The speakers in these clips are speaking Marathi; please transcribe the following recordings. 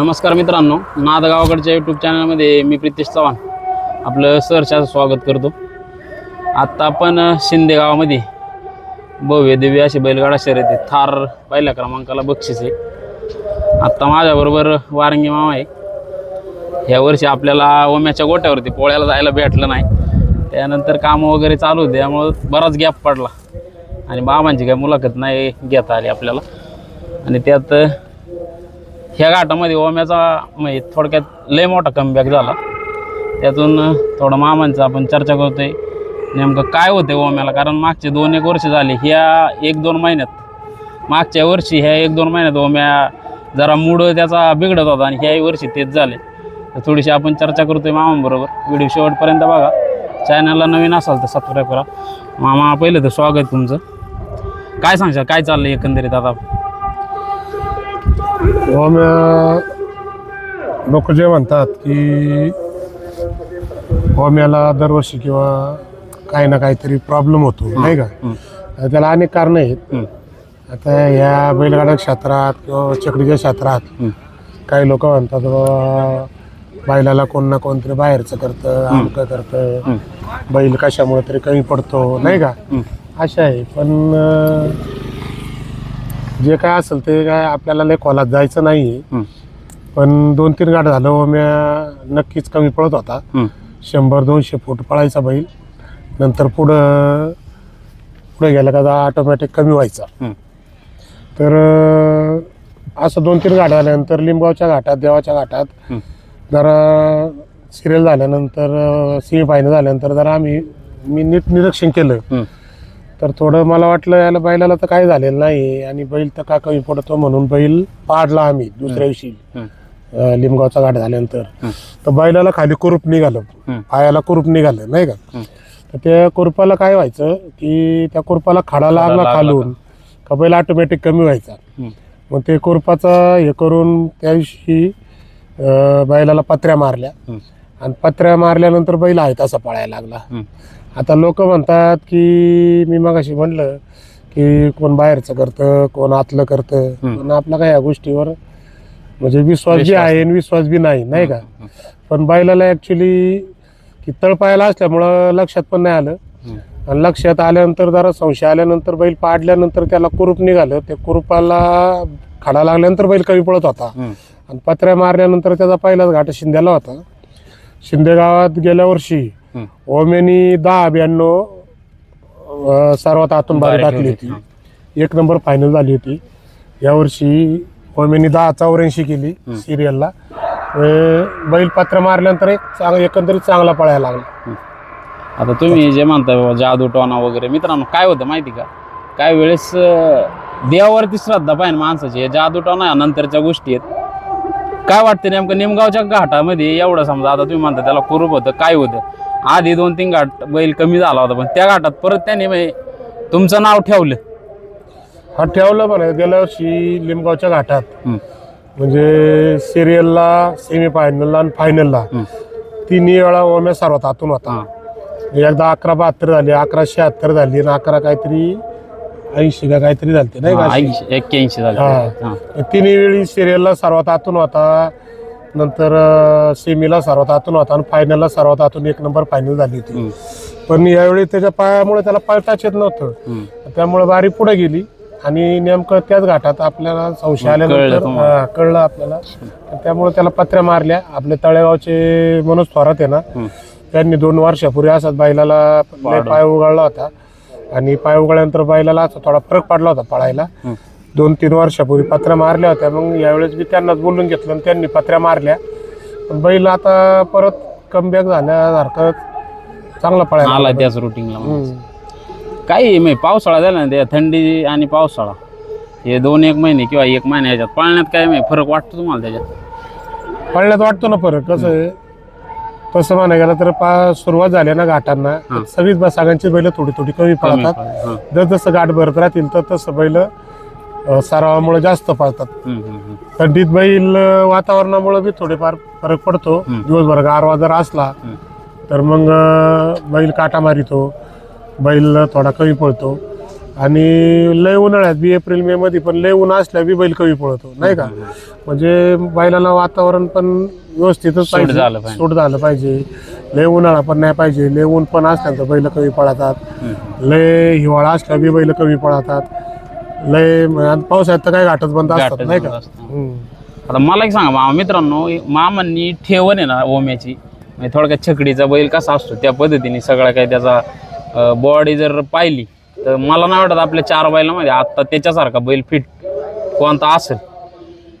नमस्कार मित्रांनो नादगावाकडच्या यूट्यूब चॅनलमध्ये मी प्रितेश चव्हाण. आपलं सरच्या स्वागत करतो. आत्ता आपण शिंदे गावामध्ये भव्य दिव्य अशी बैलगाडा शर्यत आहे. थार पहिल्या क्रमांकाला बक्षीस आहे. आत्ता माझ्याबरोबर वारंगी मामा आहे. ह्या वर्षी आपल्याला ओम्याच्या गोट्यावरती पोळ्याला जायला भेटलं नाही. त्यानंतर कामं वगैरे चालू होते त्यामुळं बराच गॅप पडला. आणि मामांची काही मुलाखत नाही घेता आली आपल्याला. आणि त्यात ह्या घाटामध्ये ओम्याचा म्हणजे थोडक्यात लय मोठा कमबॅक झाला. त्यातून थोडं मामांचं आपण चर्चा करतोय. नेमकं काय होते ओम्याला? कारण मागचे दोन एक वर्ष झाले ह्या एक दोन महिन्यात मागच्या वर्षी ह्या एक दोन महिन्यात ओम्या जरा मूड त्याचा बिघडत होता आणि ह्याही वर्षी तेच झाले. तर थोडीशी आपण चर्चा करतोय मामांबरोबर. व्हिडिओ शेवटपर्यंत बघा. चॅनलला नवीन असाल तर सबस्क्राईब करा. मामा पहिलं तर स्वागत तुमचं. काय सांगशाल? काय चाललं एकंदरीत आता? लोक जे म्हणतात की ओम्याला दरवर्षी किंवा काही ना काहीतरी प्रॉब्लेम होतो नाही का. आता त्याला अनेक कारण आहेत. आता ह्या बैलगाडा क्षेत्रात किंवा चकडीच्या क्षेत्रात. काही लोक म्हणतात बाबा बैलाला कोण ना कोणतरी बाहेरचं करतं अमकं करतं. बैल कशामुळे तरी कमी पडतो नाही का. अशा आहे पण अं, जे काय असेल ते काय आपल्याला लय खोलात जायचं नाही. पण दोन तीन गाठ झालं ओम्या नक्कीच कमी पळत होता. शंभर दोनशे फूट पळायचा बैल नंतर पुढं पुढे गेला का ऑटोमॅटिक कमी व्हायचा. तर अं, असं दोन तीन गाठ झाल्यानंतर लिंबगावच्या घाटात देवाच्या घाटात. जरा सिरियल झाल्यानंतर सेमी फायनल झाल्यानंतर जरा आम्ही मी नीट निरीक्षण केलं. तर थोडं मला वाटलं याला बैलाला तर काय झालेलं नाही आणि बैल तर का कमी पडतो म्हणून बैल पाडला आम्ही दुसऱ्या दिवशी. अं, लिंबगावचा घाट झाल्यानंतर. तर बैलाला खाली कुरूप निघालं. पायाला कुरूप निघालं नाही का. तर त्या कुरपाला काय व्हायचं की त्या कुरपाला खाडा लागला लागला खालून का बैल ऑटोमॅटिक कमी व्हायचा. मग ते कुरपाचा हे करून त्या दिवशी अं, बैलाला पत्र्या मारल्या. आणि पत्र्या मारल्यानंतर बैल आहे तसा पळायला लागला. आता लोक म्हणतात की मी मग अशी म्हणलं की कोण बाहेरचं करतं कोण आतलं करतं. पण आपला काय या गोष्टीवर म्हणजे विश्वास बी आहे आणि विश्वास बी नाही नाही का. पण बैलाला ॲक्च्युली की तळपायाला असल्यामुळं लक्षात पण नाही आलं. आणि लक्षात आल्यानंतर जरा संशय आल्यानंतर बैल पाडल्यानंतर त्याला कुरूप निघालं त्या कुरूपाला खडा लागल्यानंतर बैल कमी पडत होता. आणि पत्र्या मारल्यानंतर त्याचा पहिलाच घाट शिंद्याला होता शिंदे गावात गेल्या वर्षी ओमेनी दहा ब्याण्णव अं, सर्वात आतून बारी बारी टाकली. होती. एक नंबर फायनल झाली होती. यावर्षी ओमेनी दहा चौऱ्याऐंशी केली. सिरियलला बैल पत्र मारल्यानंतर एक चांग एकंदरीत चांगला पळायला लागला. आता तुम्ही जे म्हणताय बाबा जादू टोना वगैरे मित्रांनो काय होतं माहिती का? काय वेळेस अं, देवावरती श्रद्धा पाहिजे माणसाची. हे जादू टोना या नंतरच्या गोष्टी आहेत. काय वाटतं नेमकं? निमगावच्या घाटामध्ये एवढं समजा आता तुम्ही म्हणता त्याला कुरूप होतं काय होतं? आधी दोन तीन घाट बैल कमी झाला होता पण त्या घाटात परत त्याने म्हणजे तुमचं नाव ठेवलं हा ठेवलं म्हणा गेल्या वर्षी लिमगावच्या घाटात हं. म्हणजे सिरियलला सेमी फायनलला आणि फायनलला हं. तिन्ही वेळा ओम्या सर्वात आतून होता हां एकदा अकरा बहात्तर झाली अकरा शहात्तर झाली आणि अकरा काहीतरी ऐंशी का काहीतरी झाली नाही का अशी? ऐंशी एक्क्याऐंशी झाले. हां. तिन्ही वेळी सिरियलला सर्वात आतून होता नंतर सेमीला सर्वात आतून होता आणि फायनलला सर्वात आतून एक नंबर फायनल झाली होती. पण यावेळी त्याच्या पायामुळे त्याला पळताच येत नव्हतं. त्यामुळे बारी पुढे गेली आणि नेमकं त्याच घाटात आपल्याला संशय आल्यानंतर कळलं आपल्याला त्यामुळे त्याला पत्र्या मारल्या आपले तळेगावचे मनोज थोरात आहे ना. त्यांनी दोन वर्षापूर्वी असाच बैलाला. पाय उघडला होता आणि पाय उघडल्यानंतर बैलाला थोडा फरक पडला होता पळायला. दोन तीन वर्षापूर्वी पत्र्या मारल्या होत्या. मग यावेळेस मी त्यांनाच बोलून घेतलं आणि त्यांनी पत्र्या मारल्या. पण बैल आता परत कमबॅक झाल्यासारखं चांगला पळायला आला. त्याच रुटीनला. काही म्हणजे पावसाळा झाला ना ते थंडी आणि पावसाळा. हे दोन एक महिने किंवा एक महिना ह्याच्यात पाळण्यात काय म्हणजे फरक वाटतो तुम्हाला त्याच्यात? पळण्यात वाटतो ना फरक. कसं आहे तसं म्हणायला गेलं तर पा सुरुवात झाली ना घाटांना. सगळीच बस सगळ्यांची बैल थोडी थोडी कमी कमी पळतात. हं. जसं गाठ भरत राहतील तर तसं बैल अं, सरावामुळे जास्त पळतात. थंडीत बैल अं, वातावरणामुळे बी थोडेफार फरक पडतो. हम्म. दिवसभर गारवा जर असला हम्म. तर मग अं, बैल काटा मारितो. बैल थोडा कमी पळतो. आणि लय उन्हाळ्यात बी एप्रिल मे मध्ये पण लय ऊन असल्या बी बैल कमी पळतो. नाही का? म्हणजे बैलाला वातावरण पण व्यवस्थितच सूट पाहिजे. झालं पाहिजे. सूट झालं पाहिजे. लय उन्हाळा पण नाही पाहिजे. लय ऊन पण असल्यानंतर बैल कमी पळतात. लय हिवाळा असल्या बी बैल कमी पळतात. लय आणि पावसाळ्यात तर काय घाटत बंद असतात घाटच नाही का. हम्म. आता मला एक सांगा मामा मित्रांनो मामांनी ठेवण आहे ना ओम्याची. म्हणजे थोडक्यात छकडीचा बैल कसा असतो त्या पद्धतीने सगळा काही त्याचा बॉडी जर पाहिली तर मला नाही वाटत आपल्या चार बैलामध्ये आत्ता त्याच्यासारखा बैल फिट कोणता असेल.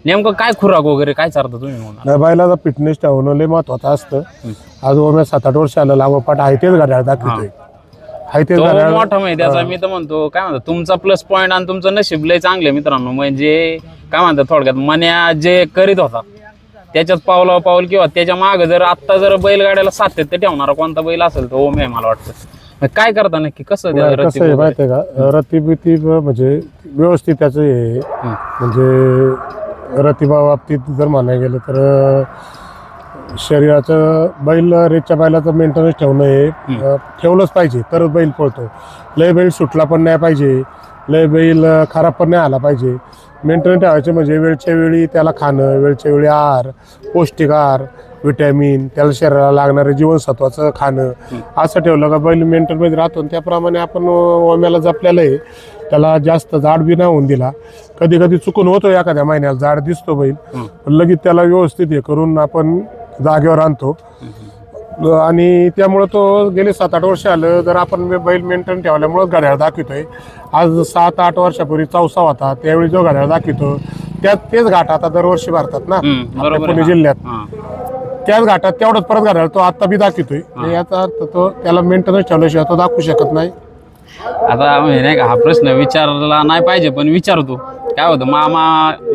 नेमकं काय खुराक वगैरे काय चालतं तुम्ही म्हणा नाही बैलाचा फिटनेस ठेवणं लय महत्वाचं असतं. आज ओम्या सात आठ वर्ष आलं लागोपाठ आहे तेच घड्याळ दाखवतोय. आहे तेच तो मोठा माहिती त्याचा मी तर म्हणतो काय म्हणतो तुमचा प्लस पॉईंट आणि तुमचं नशीब लय चांगले मित्रांनो. म्हणजे काय म्हणतात थोडक्यात मन्या जे करीत होता त्याच्यात पावला पाऊल किंवा त्याच्यामागे जर आत्ता जर बैलगाड्याला सातत्य ठेवणारा कोणता बैल असेल तर ओमे मला वाटतं. मग काय करता नक्की? कसं त्या कसं आहे वगैरे? माहितीये का? रतीबिती म्हणजे व्यवस्थित त्याचं हे आहे. म्हणजे रतिबा बाबतीत जर म्हणायला गेलं तर शरीराचं बैल रेतच्या बैलाचं मेंटेनन्स ठेवणं हे ठेवलंच पाहिजे. तरच बैल पळतो. लय बैल सुटला पण नाही पाहिजे. लय बैल खराब पण नाही आला पाहिजे. मेंटेनन्स ठेवायचे म्हणजे वेळच्या वेळी त्याला खाणं वेळच्या वेळी आहार पौष्टिक आहार विटॅमिन त्याला शरीराला लागणारे जीवनसत्वाचं खाणं. असं ठेवलं का बैल मेंटेनमध्ये राहतो. त्याप्रमाणे आपण ओम्याला जपलेलं आहे. त्याला जास्त जाड बी नाही होऊन दिला. कधी कधी चुकून होतो एखाद्या महिन्याला. जाड दिसतो बैल. पण लगेच त्याला व्यवस्थित हे करून आपण जागेवर आणतो. आणि त्यामुळं तो गेले सात आठ वर्ष आलं. जर आपण बैल मेंटेन ठेवल्यामुळं घड्याळ दाखवतोय. आज सात आठ वर्षापूर्वी चौसा होता. त्यावेळी जो घड्याळ दाखवतो त्यात तेच घाट आता दरवर्षी भरतात ना. पुणे. जिल्ह्यात. त्याच घाटात तेवढंच परत घड्याळ तो आता बी दाखवतोय. याचा अर्थ तो त्याला मेंटेनन्स ठेवल्याशिवाय तो दाखवू शकत नाही. आता म्हणजे नाही का हा प्रश्न विचारला नाही पाहिजे पण विचारतो. काय होतं मामा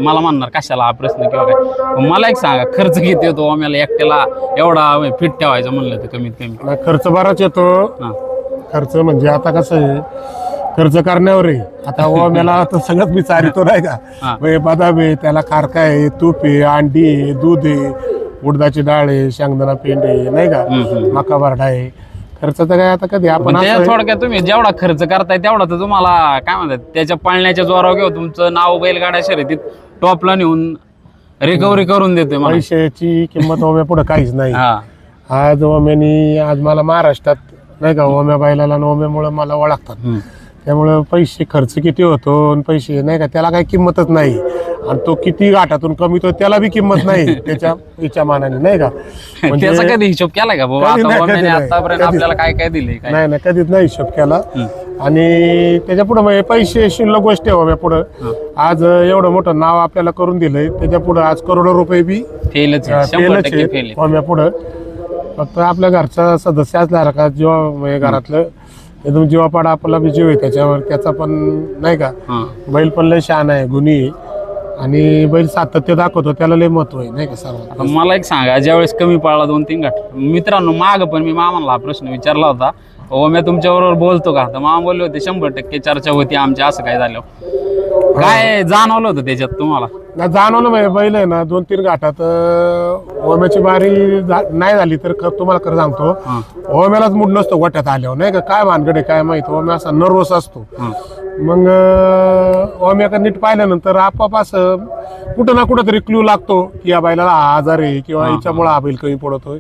मला म्हणणार कशाला हा प्रश्न किंवा काय? मला एक सांगा खर्च किती येतो? ओम्याला एकट्याला एवढा फिट ठेवायचं म्हणलं तर कमीत कमी. खर्च बराच येतो. हां. खर्च म्हणजे आता कसं आहे खर्च करण्यावर आहे. आता ओम्याला आता सगळंच मी चारितो नाही का? हा. म्हणजे बदाम आहे त्याला खारका आहे तूप आहे अंडी आहे दूध आहे उडदाची डाळ आहे शेंगदाणा पेंड आहे नाही का. मका बरडा आहे. खर्च तर काय आता कधी? आपण असं आहे- थोडक्यात तुम्ही जेवढा खर्च करताय तेवढा तर तुम्हाला काय म्हणतात त्याच्या पळण्याच्या जोरावर घेऊ. तुमचं नाव बैलगाड्या शर्यतीत टॉपला नेऊन रिकव्हरी करून मला पैशाची किंमत ओम्या पुढे काहीच नाही. हा. आज ओम्यानी आज मला महाराष्ट्रात नाही का ओम्या बैलाला आणि ओम्यामुळे मला ओळखतात. हम्म. त्यामुळे पैसे खर्च किती होतो आणि पैसे नाही का त्याला काही किंमतच नाही. आणि तो किती गाठातून कमी तो त्याला बी किंमत नाही. त्याच्या याच्या मानाने नाही का? म्हणजे त्याचा कधी हिशोब केलाय का बाबा? कधी आता नाही, ओम्याने कधी नाही. आतापर्यंत कधीच आपल्याला काय काय दिले काय? नाही नाही कधीच नाही हिशोब केला. आणि त्याच्या पुढे म्हणजे पैसे शिल्लक गोष्टी हव्या पुढं. आज एवढं मोठं नाव आपल्याला करून दिलंय. त्याच्या पुढे आज करोडो रुपये बी फेलच आहे. शंभर फेलच टक्के फेल आहे. होम्या पुढं. फक्त आपल्या घरचा सदस्य असला का जीवा म्हणजे घरातलं एकदम जीवापाडा आपला बी जीव आहे त्याच्यावर. त्याचा पण नाही का? बैल पण लय शहाणा आहे गुन्ही आहे. आणि बैल सातत्य दाखवतो त्याला लय महत्त्व आहे नाही का सर्वात आता मला एक सांगा ज्यावेळेस कमी पडला दोन तीन घाट मित्रांनो माग पण मी मामाला हा प्रश्न विचारला होता. हो मी तुमच्याबरोबर बोलतो का? तर मामा बोलले होते शंभर टक्के चर्चा होती आमची असं काय झालं? काय जाणवलं होतं त्याच्यात तुम्हाला? ना जाणवलं म्हणजे बैल आहे ना दोन तीन घाटात अं, ओम्याची बारी झा- नाही झाली तर तुम्हाला खरं सांगतो ओम्यालाच मूड नसतो गोट्यात आल्यावर नाही का? काय भानगड आहे काय माहीत? ओम्या असा नर्वस असतो. मग अं, ओम्याकडे नीट पाहिल्यानंतर आपाप असं कुठं ना कुठं तरी क्ल्यू लागतो की या बैलाला हा आजार आहे किंवा हिच्यामुळे हा बैल कमी पडतोय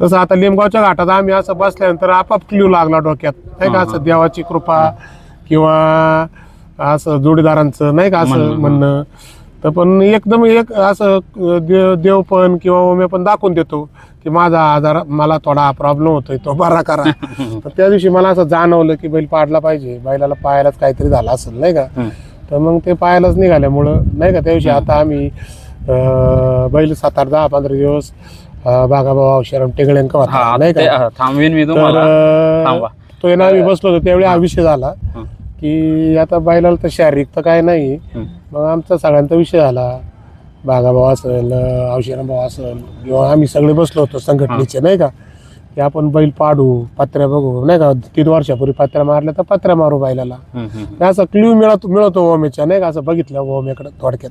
तसं आता लिंबगावच्या घाटात आम्ही असं बसल्यानंतर आपाप क्ल्यू लागला डोक्यात. नाही का असं देवाची कृपा किंवा असं जोडीदारांचं नाही का असं म्हणणं. तर पण एकदम एक असं देव देव पण किंवा ओम्या पण दाखवून देतो की माझा आजार मला थोडा प्रॉब्लेम होतोय तो बरा करा. तर त्या दिवशी मला असं जाणवलं की बैल पाडला पाहिजे. बैलाला पायालाच काहीतरी झालं असेल नाही का. तर मग ते पायालाच निघाल्यामुळं नाही का? त्या दिवशी आता आम्ही बैल सात आठ दहा पंधरा दिवस अं, बागाभाऊ औषरम टेगळ्यांक होता नाही का? थांबवीन मी. तो येणार आम्ही बसलो होतो त्यावेळी हा. विषय झाला. की आता बैलाला तर शारीरिक तर काय नाही. मग आमचा सगळ्यांचा विषय झाला. बागाभाऊ असेल औषरम भाऊ असेल किंवा आम्ही सगळे बसलो होतो संघटनेचे नाही का? की आपण बैल पाडू पत्र्या बघू नाही का? तीन वर्षापूर्वी पत्र्या मारल्या तर पत्र्या मारू बैलाला. असं क्ल्यू मिळत मिळतो ओमेच्या नाही का? असं बघितलं ओमेकडे थोडक्यात.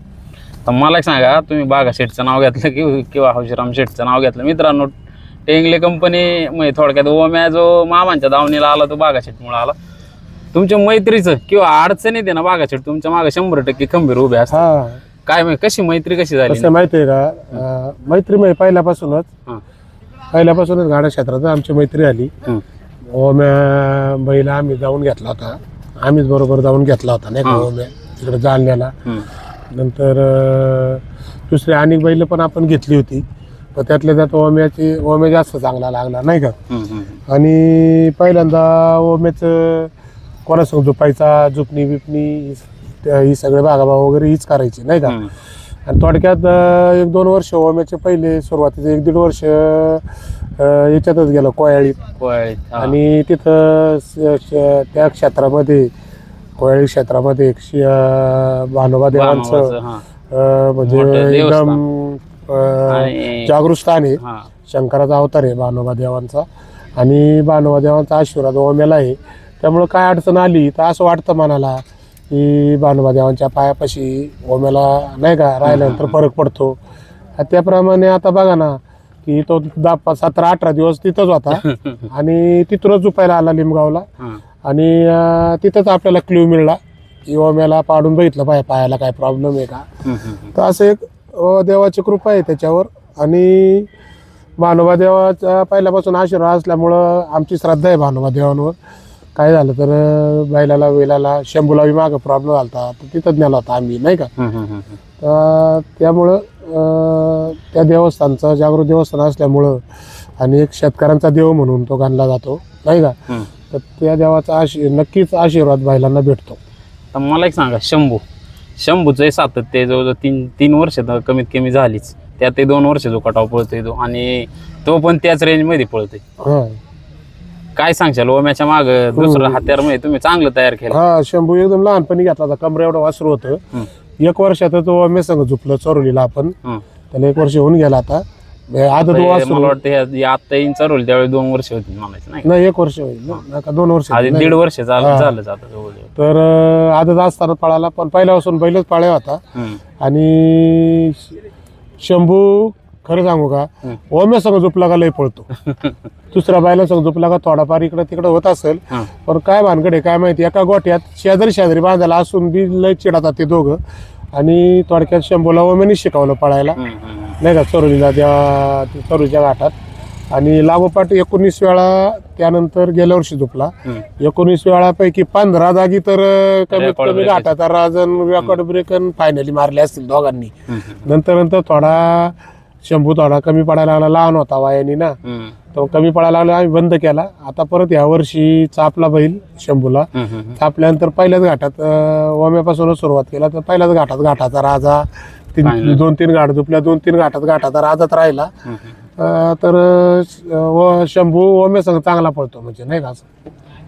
तर मला एक सांगा तुम्ही बागा शेठचं नाव घेतलं कि किंवा हौशीराम शेठचं नाव घेतलं? मित्रांनो टेंगले कंपनी म्हणजे थोडक्यात ओम्या जो मामांच्या दावणीला आला तो बागा शेठमुळे आला. तुमच्या मैत्रीचं किंवा अडचण येते ना बागाच्या तुमच्या मागे शंभर टक्के खंबीर उभे असतात. हा. काय माहिती कशी मैत्री कशी झाली? कसं माहितीये का? अं, मैत्री म्हणजे पहिल्यापासूनच हा. पहिल्यापासूनच गाड्या क्षेत्रात आमची मैत्री आली. ओम्या बैला आम्ही जाऊन घेतला होता. आम्हीच बरोबर जाऊन घेतला होता नाही का? ओम्या तिकडे जालन्याला. नंतर अं, दुसरी अनेक बैल पण आपण घेतली होती. पण त्यातल्या त्यात ओम्याची ओम्या जास्त चांगला लागला नाही का? हम्म, हम्म. आणि पहिल्यांदा ओम्याचं कोणासंग झोपायचा झुपणी बिपणी ही सगळे भागाभाग वगैरे हीच करायची नाही का. आणि थोडक्यात एक दोन वर्ष ओम्याचे पहिले सुरुवातीचे एक दीड वर्ष याच्यातच गेलं कोयाळीत कोयाळी. हा. आणि तिथं त्या क्षेत्रामध्ये कोयाळी क्षेत्रामध्ये एक भानोबा देवांचं म्हणजे. एकदम जागृत स्थान आहे हा. शंकराचा अवतार आहे भानोबा देवांचा आणि भानोबा देवांचा आशीर्वाद ओम्याला आहे त्यामुळं काय अडचण आली तर असं वाटतं मनाला की भानोबा देवांच्या पायापाशी ओम्याला नाही का राहिल्यानंतर फरक पडतो. त्याप्रमाणे आता बघा ना की तो दहा पाच सतरा अठरा दिवस तिथंच होता. आणि तिथूनच झुपायला आला लिमगावला. आणि तिथंच आपल्याला क्ल्यू मिळला की ओम्याला पाडून बघितलं पाय पायाला काय प्रॉब्लेम आहे का. तर असं एक देवाची कृपा आहे त्याच्यावर. आणि भानुबा देवाचा पहिल्यापासून आशीर्वाद असल्यामुळं आमची श्रद्धा आहे भानुबा देवांवर काय झालं तर बैलाला वेलाला शंभूला बी मागं प्रॉब्लेम झाला होता. तर तिथंच नेला होता आम्ही नाही का. तर त्यामुळं अ, त्या देवस्थानचं जागृत देवस्थान असल्यामुळं आणि एक शेतकऱ्यांचा देव म्हणून तो गणला जातो नाही का? हम्म. तर त्या देवाचा आशी नक्कीच आशीर्वाद बैलांना भेटतो. तर मला एक सांगा शंभू. शंभूचं हे सातत्य जवळजवळ तीन तीन वर्ष तर कमीत कमी झालीच. त्यात ते दोन वर्ष जो कटाव पळतोय तो आणि तो पण त्याच रेंजमध्ये पळतोय. हां. काय सांगशाल? ओम्याच्या माग दुसरं हत्यारमध्ये तुम्ही चांगलं तयार केलं. हा शंभू एकदम लहानपणी घेतला होता. कमरा एवढं वासरू होतं. एक वर्षात तो आम्ही संग झुपलं चोरलीला आपण. हं. त्याला एक वर्ष होऊन गेला आता. म्हणजे आता तो हे वासरू. मला वाटतं आता येईन चालवलं त्यावेळी दोन वर्ष होती म्हणायचं नाही नाही एक वर्ष होईल. ना दोन वर्ष आधी. दीड वर्ष झालं हा. झालं आता जवळजवळ. तर अं, आदत असताना पळाला पण पहिल्यापासून बैलच पाळ्या होता. हम्म. आणि श- शंभू खरं सांगू का. ओम्या संग झोपला का लय पळतो. दुसऱ्या बायला संग झोपला का थोडाफार इकडं तिकडं होत असेल. पण काय भानगड आहे काय माहिती? एका गोठ्यात शेजारी शेजारी बांधायला असून बी लय चिडतात ते दोघं. आणि थोडक्यात शंभूला ओम्याने शिकवलं पळायला. नाही का? चरोलीला त्या चरोलीच्या घाटात. आणि लागोपाठ एकोणीस वेळा त्यानंतर गेल्या वर्षी झोपला. एकोणीस वेळापैकी पंधरा जागी तर कमीत कमी घाटाचा राजन रेकॉर्ड ब्रेक फायनली मारले असतील दोघांनी. नंतर नंतर थोडा शंभू थोडा कमी पडायला लागला लहान होता वयानी ना. तो कमी पडायला लागला आम्ही बंद केला. आता परत या वर्षी चापला बैल शंभूला. चापल्यानंतर पहिल्याच घाटात अं, ओम्यापासूनच सुरुवात केला. तर पहिल्याच घाटात घाटाचा राजा तीन. दोन तीन घाट झुपल्या दोन तीन घाटात घाटाचा राजाच राहिला. तर शंभू ओम्यासंग चांगला पडतो म्हणजे नाही का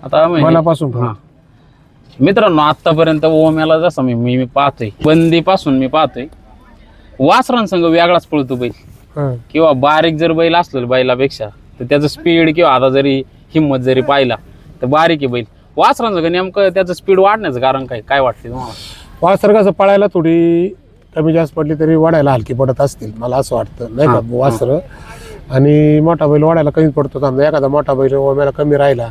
आता मनापासून. मित्रांनो आतापर्यंत ओम्याला जसं मी मी मी पाहतोय. बंदीपासून मी पाहतोय. वासरांसंग वेगळाच पळतो बैल. हं. किंवा बारीक जर बैल असलं बैलापेक्षा तर त्याचं स्पीड किंवा आता जरी हिंमत जरी पाहिला तर बारीक आहे बैल. वासरांचं नेमकं त्याचं स्पीड वाढण्याचं कारण काय? काय वाटते तुम्हाला? वासर कसं पळायला थोडी कमी जास्त पडली तरी वाढायला हलकी पडत असतील मला असं वाटतं. नाही का? वासर. आणि मोठा बैल वाढायला कमी पडतो. समजा एखादा मोठा बैल ओम्याला कमी राहिला.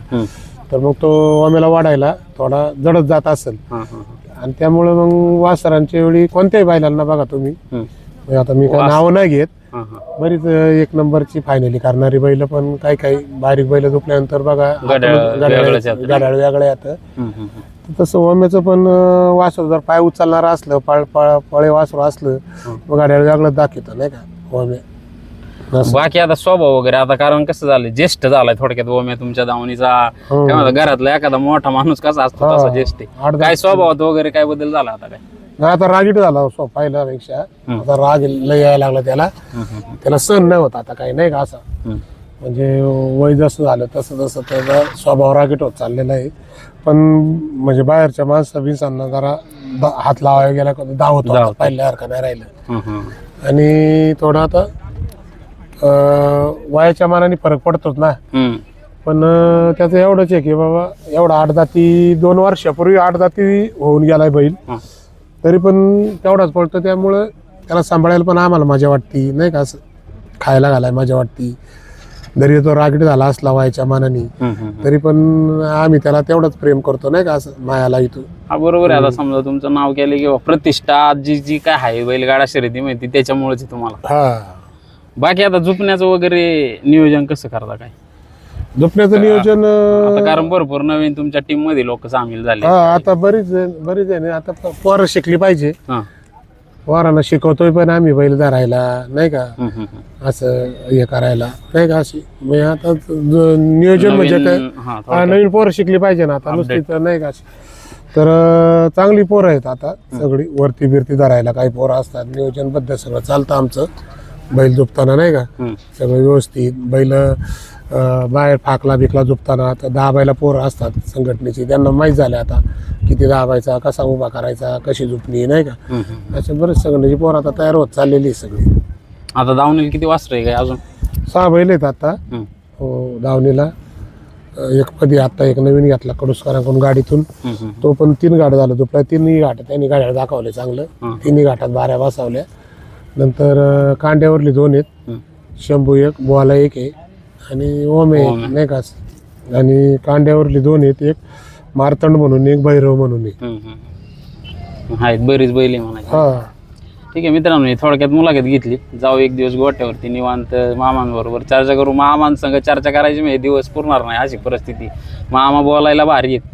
तर मग तो ओम्याला वाढायला थोडा जडत जात असेल. हा, हा, हा. आणि त्यामुळे मग वासरांच्या वेळी कोणत्याही बैलांना बघा तुम्ही. म्हणजे आता मी काय नावं नाही घेत. बरीच एक नंबरची फायनली करणारी बैल पण काही काही बारीक बैल झोपल्यानंतर बघा घड्याळ वेगळंच येतं. वेगळं. तसं ओम्याचं पण वासरू जर पाय उचलणारं असलं पळ पळ पळे वासरू असलं मग गाड्याला वेगळंच दाखवतं नाही का ओम्या असं. बाकी आता स्वभाव वगैरे आता कारण कसं झालं ज्येष्ठ झालाय थोडक्यात ओम्या तुमच्या दावणीचा हो. काय म्हणतात घरातला एखादा मोठा माणूस कसा असतो हा. तसा ज्येष्ठ आहे. आठ- काय स्वभावात वगैरे काय बदल झाला आता काय नाही आता रागीट झाला सो पहिल्यापेक्षा हम्म. आता राग लय यायला लागला त्याला हम्म, हम्म, त्याला सहन नाही होत आता काही नाही का असं हम्म. म्हणजे वय जसं झालं तसं तसं त्याचा स्वभाव रागीट होत चाललेला आहे पण म्हणजे बाहेरच्या माणसं बिनसांना जरा दा- हात लावायला गेला का धावत होता धावतो. पहिल्यासारखं नाही राहिलं हम्म, हम्म. आणि थोडं आता वयाच्या मानाने फरक पडतोच ना. हम्म. पण अं, त्याचं एवढंच आहे की बाबा एवढा आठ दाती दोन वर्षापूर्वी आठ दाती होऊन गेलाय बैल. हा. तरी पण तेवढाच पडतो त्यामुळं त्याला सांभाळायला पण आम्हाला मजा वाटती नाही का असं? खायला घालायला मजा वाटती. जरी तो रागीट झाला असला व्हायच्या मानाने हम्म, हम्म, हम्म. तरी पण आम्ही त्याला तेवढंच प्रेम करतो नाही का असं? मायाला इथून. हा बरोबर आहे. आता समजा तुमचं नाव केलं किंवा प्रतिष्ठा जी जी काय आहे बैलगाडा शर्यती माहिती त्याच्यामुळेच आहे तुम्हाला. हा. बाकी आता झुपण्याचं वगैरे नियोजन कसं करता काय? झोपण्याचं नियोजन आता कारण भरपूर नवीन तुमच्या टीममध्ये लोक सामील झाले. हा आता बरीच बरीच आहे ना आता प- पोरं शिकली पाहिजे. हा. पोरांना शिकवतोय पण आम्ही बैल धरायला नाही का? हम्म, हम्म, हम्म. असं हे करायला नाही का अशी? म्हणजे आता ज- नियोजन म्हणजे काय? नवीन- हा, हा. नवीन पोरं शिकली पाहिजे ना आता नुसती तर नाही का अशी? तर अं, चांगली पोरं आहेत आता सगळी वरती बिरती धरायला काही पोरं असतात नियोजनबद्ध सगळं चालतं आमचं. बैल झोपताना नाही का? हम्म. सगळं व्यवस्थित. बैल अं, बाहेर फाकला बिकला झोपताना तर दहा बैला पोरं असतात संघटनेची. त्यांना माहीत झाले आता किती दाबायचा कसा उभा करायचा कशी झोपणी नाही का? हम्म, हम्म. असे बरेच संघटनेची पोरं आता तयार होत चाललेली आहे सगळी. आता धावणीला किती वाजता आहे काय अजून? सहा बैल आहेत आता. हम्म, हो दावणीला. अं, एक मध्ये आता एक नवीन घेतला कडुसकरांकडून गाडीतून. हम्म, हम्म. तो पण तीन गाड्या झाला तो प्राय तिन्ही घाट त्यांनी गाड्या दाखवले चांगलं. हं. तिन्ही घाटात बाऱ्या बसवल्या. नंतर अं, कांड्यावरली दोन आहेत. शंभू एक बोला एक आहे. आणि ओम आहे ओम. एक, नाही का? आणि कांड्यावरली दोन आहेत. एक मारतंड म्हणून एक भैरव म्हणून एक हम्म, हम्म. आहेत बरीच बैल आहे म्हणायची. हा. ठीक आहे मित्रांनो ही थोडक्यात मुलाखत घेतली. जाऊ एक दिवस गोट्यावरती निवांत मामांबरोबर चर्चा करू. मामांसंग चर्चा करायची म्हणजे दिवस पुरणार नाही अशी परिस्थिती. मामा बोलायला भारी आहेत.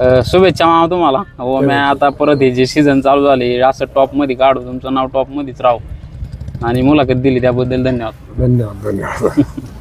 शुभेच्छा मामा तुम्हाला. हो मी आता परत हे जे सीझन चालू झाले असं टॉपमध्ये काढू तुमचं नाव टॉपमध्येच राहू. आणि मुलाखत दिली त्याबद्दल धन्यवाद. धन्यवाद धन्यवाद.